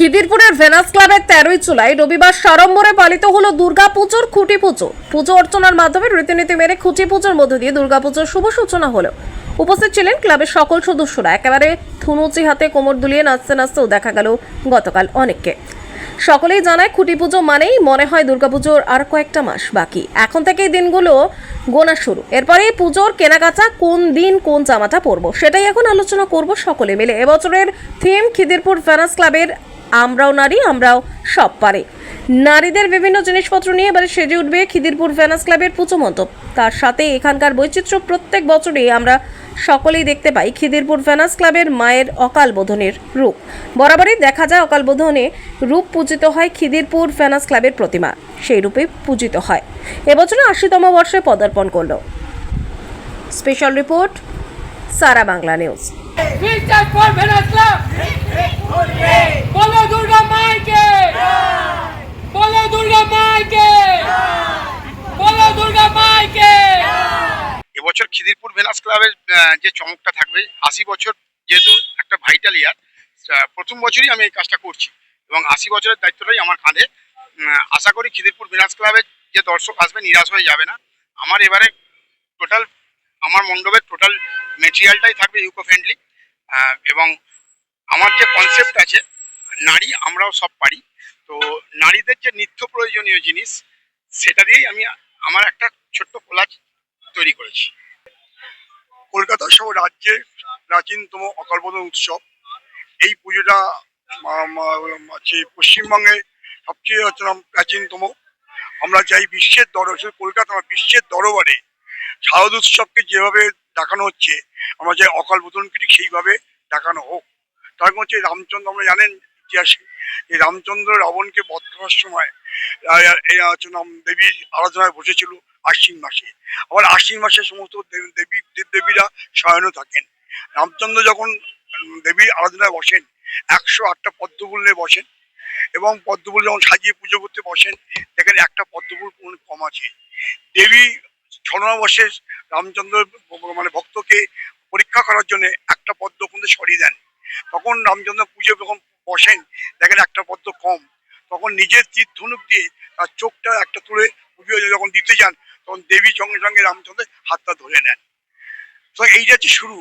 খিদিরপুরের venous ক্লাবের তেরোই জুলাই রবিবার সাড়ম্বরে পালিত হলো দুর্গাপুজোর খুঁটি পুজো পুজো অর্চনার মাধ্যমে রীতিনীতি মেনে খুঁটি পুজোর মধ্য দিয়ে দুর্গাপুজোর শুভ সূচনা হলো। উপস্থিত ছিলেন ক্লাবের সকল সদস্যরা। একেবারে থুনুচি হাতে কোমর দুলিয়ে নাচতে নাচতেও দেখা গেল গতকাল অনেককে। সকলেই জানায় খুঁটি পুজো মানেই মনে হয় দুর্গাপুজোর আর কয়েকটা মাস বাকি। এখন থেকেই দিনগুলো গোনা শুরু। এরপরে পুজোর কেনাকাটা কোন দিন, কোন জামাটা পরবো, সেটাই এখন আলোচনা করব সকলে মিলে। এবছরের থিম খিদিরপুর ফ্যানাস ক্লাবের আমরাও নারী, আমরাও সব পারে। নারীদের বিভিন্ন জিনিসপত্র নিয়ে এবারে সেজে উঠবে খিদিরপুর ফ্যানাস ক্লাবের পুজো মণ্ডপ। তার সাথে এখানকার বৈচিত্র্য প্রত্যেক বছরই আমরা সকলেই দেখতে পাই খিদিরপুর ফ্যানাস ক্লাবের মায়ের অকাল বোধনের রূপ। বরাবরই দেখা যায় অকাল বোধনে রূপ পূজিত হয় খিদিরপুর ফ্যানাস ক্লাবের প্রতিমা। সেই রূপে পূজিত হয়। এবছরে আশিতম বর্ষে পদার্পণ করল। Special report Sara Bangla news. বলো দুর্গা মাইকে বলো দুর্গা মাইকে বলো দুর্গা মাইকে এবছর খিদিরপুর ভেনাস ক্লাবের যে চমকটা থাকবে আশি বছর যেহেতু একটা ভাইটাল ইয়ার প্রথম বছরই আমি এই কাজটা করছি। এবং আশি বছরের দায়িত্বটাই আমার কাঁধে। আশা করি খিদিরপুর ভেনাস ক্লাবের যে দর্শক আসবে নিরাশ হয়ে যাবে না। আমার এবারে টোটাল আমার মণ্ডপের টোটাল মেটেরিয়ালটাই থাকবে ইউকো ফ্রেন্ডলি এবং আমার যে কনসেপ্ট আছে, নারী আমরাও সব পারি। তো নারীদের যে নিত্য প্রয়োজনীয় জিনিস, সেটা দিয়েই আমি আমার একটা ছোট্ট কোলাজ তৈরি করেছি। কলকাতা সহ রাজ্যের প্রাচীনতম অকালবোধন উৎসব। এই পুজোটা হচ্ছে পশ্চিমবঙ্গে সবচেয়ে হচ্ছে প্রাচীনতম। আমরা চাই বিশ্বের দরবার কলকাতা বিশ্বের দরবারে শারদ উৎসবকে যেভাবে দেখানো হচ্ছে, আমরা চাই অকাল বোধনকে ঠিক সেইভাবে দেখানো হোক। তার হচ্ছে রামচন্দ্র, আমরা জানেন ইতিহাসে যে রামচন্দ্র রাবণকে বধ করার সময় হচ্ছে দেবীর আরাধনায় বসেছিল আশ্বিন মাসে। আবার আশ্বিন মাসে সমস্ত দেব- দেবী, দেবদেবীরা শয়নও থাকেন। রামচন্দ্র যখন দেবীর আরাধনায় বসেন, একশো আটটা পদ্মফুল নিয়ে বসেন এবং পদ্মফুল যখন সাজিয়ে পুজো করতে বসেন, দেখেন একটা পদ্মফুল কম আছে। দেবী ছলনাবশে রামচন্দ্র মানে ভক্তকে পরীক্ষা করার জন্য একটা পদ্ম কিন্তু সরিয়ে দেন। তখন রামচন্দ্র পুজো যখন বসেন, দেখেন একটা পদ্ম কম। তখন নিজের তীর ধনুক দিয়ে তার চোখটা একটা তুলে পুজো যখন দিতে যান, তখন দেবী সঙ্গে সঙ্গে রামচন্দ্রের হাতটা ধরে নেন। তো এইটা হচ্ছে শুরু,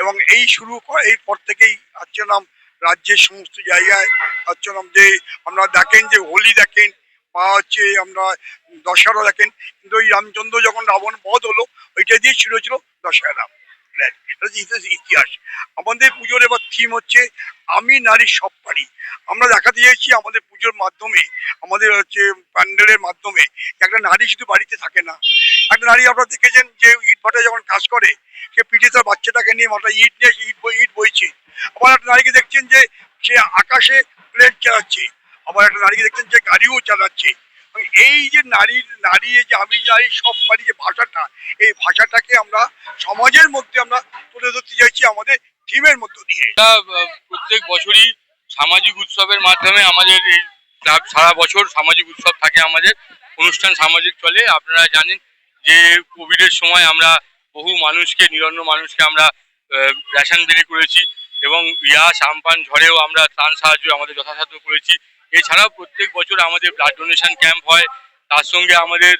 এবং এই শুরু এই পর থেকেই হচ্ছে নাম রাজ্যের সমস্ত জায়গায় হচ্ছে নাম যে আমরা দেখেন যে হোলি দেখেন বা হচ্ছে আমরা দশহরা দেখেন। কিন্তু ওই রামচন্দ্র যখন রাবণ বধ হলো, ওইটা দিয়ে শুরু হয়েছিল দশহরা ইতিহাস- আমাদের পুজোর এবার থিম হচ্ছে, আমি নারী সব পারি। আমরা দেখা দিয়েছি আমাদের পুজোর মাধ্যমে, আমাদের হচ্ছে প্যান্ডেলের মাধ্যমে একটা নারী শুধু বাড়িতে থাকে না। একটা নারী আপনারা দেখেছেন যে ইট ভাটা যখন কাজ করে, সে পিঠে তার বাচ্চাটাকে নিয়ে মাথা ইট নিয়ে ইট ইট বইছে। আবার একটা নারীকে দেখছেন যে সে আকাশে প্লেন চালাচ্ছে। আবার একটা নারীকে দেখছেন যে গাড়িও চালাচ্ছে। এই যে নারীর নারী যে আমি যাই সব পারি যে ভাষাটা, এই ভাষাটাকে আমরা সমাজের মধ্যে আমরা তুলে ধরতে চাইছি, আমাদের থিমের মধ্য দিয়ে। প্রত্যেক বছরই সামাজিক উৎসবের মাধ্যমে আমাদের এই সারা বছর সামাজিক উৎসব থাকে আমাদের। অনুষ্ঠান সামাজিক চলে। আপনারা জানেন যে কোভিডের সময় আমরা বহু মানুষকে, নিরন্ন মানুষকে আমরা রেশন বিলি করেছি এবং ইয়া, সাম্পান, ঝড়েও আমরা ত্রাণ সাহায্য আমাদের যথাসাধ্য করেছি। এছাড়াও প্রত্যেক বছর আমাদের ব্লাড ডোনেশন ক্যাম্প হয়। তার সঙ্গে আমাদের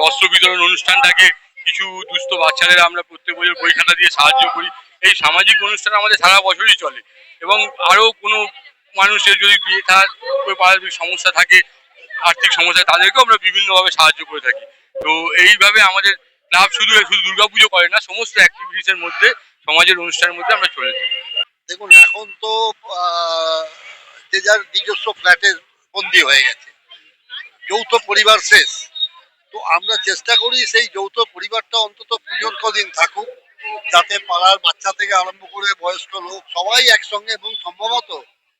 বস্ত্র বিতরণ অনুষ্ঠান থাকে। কিছু দুস্থ বাচ্চাদের আমরা প্রত্যেক বছর বই খাতা দিয়ে সাহায্য করি। এই সামাজিক অনুষ্ঠান আমাদের সারা বছরই চলে। এবং আরও কোনো মানুষের যদি বিয়ে থাকার পারিবারিক সমস্যা থাকে, আর্থিক সমস্যা তাদেরকেও আমরা বিভিন্নভাবে সাহায্য করে থাকি। তো এইভাবে আমাদের ক্লাব শুধু শুধু দুর্গাপুজো করে না, সমস্ত অ্যাক্টিভিটিসের মধ্যে, সমাজের অনুষ্ঠানের মধ্যে আমরা চলে থাকি। দেখুন, এখন তো যে যার নিজস্ব ফ্ল্যাটে বন্দি হয়ে গেছে। যৌথ পরিবার শেষ। তো আমরা চেষ্টা করি সেই যৌথ পরিবারটা অন্তত পুজোর কদিন থাকুক, যাতে পাড়ার বাচ্চা থেকে আরম্ভ করে বয়স্ক লোক সবাই একসঙ্গে এবং সম্ভবত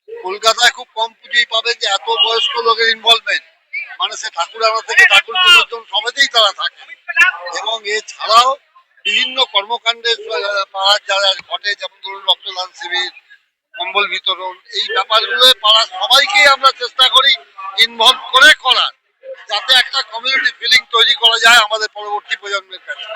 কলকাতায় খুব কম পুজোই পাবে যে এত বয়স্ক লোকের ইনভলভমেন্ট মানে সে ঠাকুর আনা থেকে ঠাকুর বিসর্জন সবেতেই তারা থাকে। এবং এছাড়াও বিভিন্ন কর্মকাণ্ডে পাড়ার যারা ঘটে, যেমন ধরুন রক্তদান শিবির কম্বল বিতরণ, এই ব্যাপারগুলো পাড়া সবাইকেই আমরা চেষ্টা করি ইনভলভ করে করার, যাতে একটা কমিউনিটি ফিলিং তৈরি করা যায় আমাদের পরবর্তী প্রজন্মের কাছে।